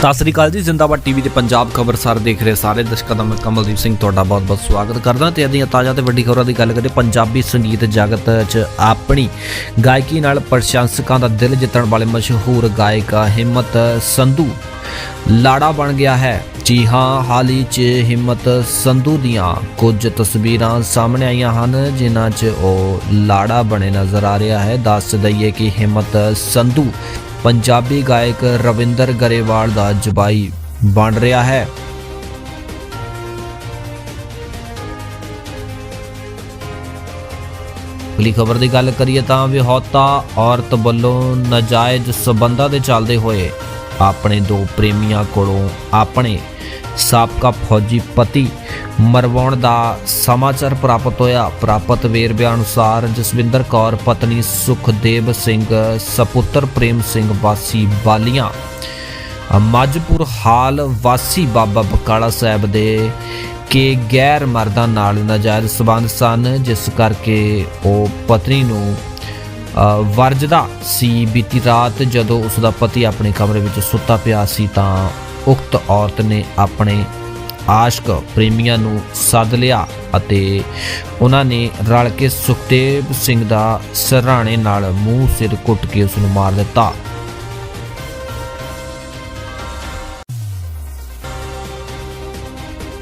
ਸਤਿ ਸ੍ਰੀ ਅਕਾਲ ਜੀ, ਜ਼ਿੰਦਾਬਾਦ ਟੀਵੀ ਤੇ ਪੰਜਾਬ ਖਬਰਸਾਰ ਦੇਖ ਰਹੇ ਸਾਰੇ ਦਰਸ਼ਕਾਂ ਦਾ ਮੈਂ ਕਮਲਦੀਪ ਸਿੰਘ, ਤੁਹਾਡਾ ਬਹੁਤ-ਬਹੁਤ ਸਵਾਗਤ ਕਰਦਾ। ਤੇ ਦੀਆਂ ਤਾਜ਼ਾ ਤੇ ਵੱਡੀ ਖਬਰਾਂ ਦੀ ਗੱਲ ਕਰੀਏ, ਪੰਜਾਬੀ ਸੰਗੀਤ ਜਗਤ 'ਚ ਆਪਣੀ ਗਾਇਕੀ ਨਾਲ ਪ੍ਰਸ਼ੰਸਕਾਂ ਦਾ ਦਿਲ ਜਿੱਤਣ ਵਾਲੇ ਮਸ਼ਹੂਰ ਗਾਇਕਾ ਹਿੰਮਤ ਸੰਧੂ। ਲਾੜਾ ਬਣ ਗਿਆ ਹੈ, ਜੀ ਹਾਂ, ਹਾਲ ਹੀ 'ਚ ਹਿੰਮਤ ਸੰਧੂ ਦੀਆਂ ਕੁਝ ਤਸਵੀਰਾਂ ਸਾਹਮਣੇ ਆਈਆਂ ਹਨ, ਜਿਨ੍ਹਾਂ 'ਚ ਉਹ ਲਾੜਾ ਬਣੇ ਨਜ਼ਰ ਆ ਰਿਹਾ ਹੈ। ਦੱਸ ਦਈਏ ਕਿ ਹਿੰਮਤ ਸੰਧੂ ਪੰਜਾਬੀ ਗਾਇਕ ਰਵਿੰਦਰ ਗਰੇਵਾਲ ਦਾ ਜਵਾਈ ਬਣ ਰਿਹਾ ਹੈ। ਅਗਲੀ ਖਬਰ ਦੀ ਗੱਲ ਕਰੀਏ ਤਾਂ ਵਿਆਹੁਤਾ ਔਰਤ ਵੱਲੋਂ ਨਾਜਾਇਜ਼ ਸਬੰਧਾਂ ਦੇ ਚੱਲਦੇ ਹੋਏ ਆਪਣੇ ਦੋ ਪ੍ਰੇਮੀਆਂ ਕੋਲੋਂ ਆਪਣੇ ਸਾਬਕਾ ਫੌਜੀ ਪਤੀ ਮਰਵਾਉਣ ਦਾ ਸਮਾਚਾਰ ਪ੍ਰਾਪਤ ਹੋਇਆ। ਪ੍ਰਾਪਤ ਵੇਰਵਿਆਂ ਅਨੁਸਾਰ ਜਸਵਿੰਦਰ ਕੌਰ, ਪਤਨੀ ਸੁਖਦੇਵ ਸਿੰਘ, ਸਪੁੱਤਰ ਪ੍ਰੇਮ ਸਿੰਘ ਵਾਸੀ ਬਾਲੀਆਂ। ਮਜਪੁਰ ਹਾਲ ਵਾਸੀ ਬਾਬਾ ਬਕਾਲਾ ਸਾਹਿਬ ਦੇ ਕੇ ਗੈਰ ਮਰਦਾਂ ਨਾਲ ਨਾਜਾਇਜ਼ ਸਬੰਧ ਸਨ, ਜਿਸ ਕਰਕੇ ਉਹ ਪਤਨੀ ਨੂੰ ਵਰਜਦਾ ਸੀ। ਬੀਤੀ ਰਾਤ ਜਦੋਂ ਉਸ ਦਾ ਪਤੀ ਆਪਣੇ ਕਮਰੇ ਵਿੱਚ ਸੁੱਤਾ ਪਿਆ ਸੀ ਤਾਂ ਉਕਤ ਔਰਤ ਨੇ ਆਪਣੇ ਆਸ਼ਕ ਪ੍ਰੇਮੀਆਂ ਨੂੰ ਸੱਦ ਲਿਆ ਅਤੇ ਉਹਨਾਂ ਨੇ ਰਲ ਕੇ ਸੁਖਦੇਵ ਸਿੰਘ ਦਾ ਸਰਾਣੇ ਨਾਲ ਮੂੰਹ ਸਿਰ ਕੁੱਟ ਕੇ ਉਸ ਨੂੰ ਮਾਰ ਦਿੱਤਾ।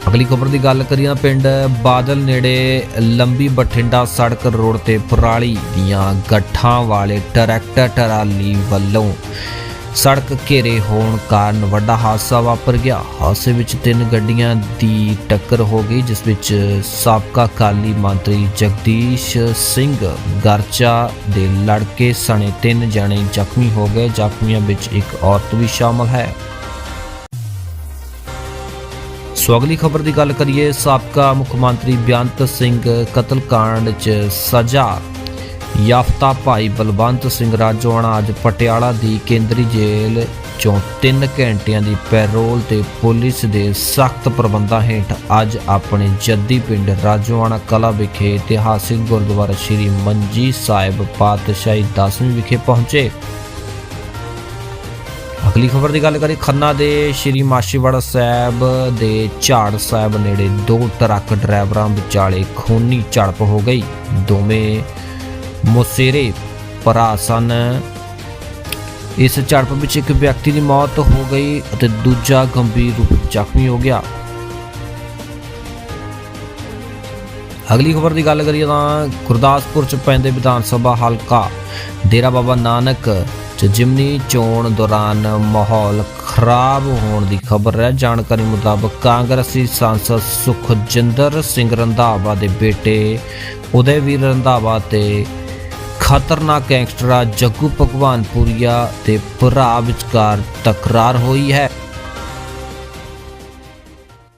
ਅਗਲੀ ਖਬਰ ਦੀ ਗੱਲ ਕਰੀਏ ਪਿੰਡ ਬਾਦਲ ਨੇੜੇ ਲੰਬੀ ਬਠਿੰਡਾ ਸੜਕ ਰੋਡ ਤੇ ਪਰਾਲੀ ਦੀਆਂ ਗੱਠਾਂ ਵਾਲੇ ਟਰੈਕਟਰ ਟਰਾਲੀ ਵੱਲੋਂ ਸੜਕ ਘੇਰੇ ਹੋਣ ਕਾਰਨ ਵੱਡਾ ਹਾਦਸਾ ਵਾਪਰ ਗਿਆ। ਹਾਦਸੇ ਵਿੱਚ ਤਿੰਨ ਗੱਡੀਆਂ ਦੀ ਟੱਕਰ ਹੋ ਗਈ, ਜਿਸ ਵਿੱਚ ਸਾਬਕਾ ਕਾਲੀ ਮੰਤਰੀ ਜਗਦੀਸ਼ ਸਿੰਘ ਗਰਚਾ ਦੇ ਲੜਕੇ ਸਣੇ ਤਿੰਨ ਜਣੇ ਜ਼ਖਮੀ ਹੋ ਗਏ। ਜ਼ਖਮੀਆਂ ਵਿੱਚ ਇੱਕ ਔਰਤ ਵੀ ਸ਼ਾਮਲ ਹੈ। ਸੋ ਅਗਲੀ ਖਬਰ ਦੀ ਗੱਲ ਕਰੀਏ, ਸਾਬਕਾ ਮੁੱਖ ਮੰਤਰੀ ਬੇਅੰਤ ਸਿੰਘ ਕਤਲकांड 'ਚ ਸਜ਼ਾ। ਯਾਫਤਾ ਭਾਈ ਬਲਵੰਤ ਸਿੰਘ ਰਾਜੋਆਣਾ ਅੱਜ ਪਟਿਆਲਾ ਦੀ ਕੇਂਦਰੀ ਜੇਲ੍ਹ ਚੋਂ 3 ਘੰਟਿਆਂ ਦੀ ਪੈਰੋਲ ਤੇ ਪੁਲਿਸ ਦੇ ਸਖਤ ਪ੍ਰਬੰਧਾਂ ਹੇਠ ਅੱਜ ਆਪਣੇ ਜੱਦੀ ਪਿੰਡ ਰਾਜੋਆਣਾ ਕਲਾ ਵਿਖੇ ਇਤਿਹਾਸਿਕ ਗੁਰਦੁਆਰਾ ਸ੍ਰੀ ਮੰਜੀ ਸਾਹਿਬ ਪਾਤਸ਼ਾਹੀ ਦਸਵੀਂ ਵਿਖੇ ਪਹੁੰਚੇ। ਅਗਲੀ ਖਬਰ ਦੀ ਗੱਲ ਕਰੀ ਖੰਨਾ ਦੇ ਸ਼੍ਰੀ ਮਾਸ਼ੀਵਾੜਾ ਸਾਹਿਬ ਦੇ ਝਾੜ ਸਾਹਿਬ ਨੇੜੇ ਦੋ ਟਰੱਕ ਡਰਾਈਵਰਾਂ ਵਿਚਾਲੇ ਖੂਨੀ ਝੜਪ ਹੋ ਗਈ। ਦੋਵੇਂ ਮੁਸੇਰੇ ਭਰਾ ਸਨ ਇਸ ਝੜਪ ਵਿੱਚ ਇੱਕ ਵਿਅਕਤੀ ਦੀ ਮੌਤ ਹੋ ਗਈ ਅਤੇ ਦੂਜਾ ਗੰਭੀਰ ਰੂਪ ਵਿੱਚ ਜ਼ਖਮੀ ਹੋ ਗਿਆ। ਅਗਲੀ ਖਬਰ ਦੀ ਗੱਲ ਕਰੀਏ ਤਾਂ ਗੁਰਦਾਸਪੁਰ ਚ ਪੈਂਦੇ ਵਿਧਾਨ ਸਭਾ ਹਲਕਾ ਡੇਰਾ ਬਾਬਾ ਨਾਨਕ ਚ ਜਿਮਨੀ ਚੋਣ ਦੌਰਾਨ ਮਾਹੌਲ ਖਰਾਬ ਹੋਣ ਦੀ ਖਬਰ ਹੈ। ਜਾਣਕਾਰੀ ਮੁਤਾਬਕ ਕਾਂਗਰਸੀ ਸਾਂਸਦ ਸੁਖਜਿੰਦਰ ਸਿੰਘ ਰੰਧਾਵਾ ਦੇ ਬੇਟੇ, ਉਦੈਵੀਰ ਰੰਧਾਵਾ ਤੇ ਖਤਰਨਾਕ ਗੈਂਗਸਟਰ ਜੱਗੂ ਭਗਵਾਨਪੁਰੀਆ ਤੇ ਭਰਾ ਵਿਚਕਾਰ ਤਕਰਾਰ ਹੋਈ ਹੈ।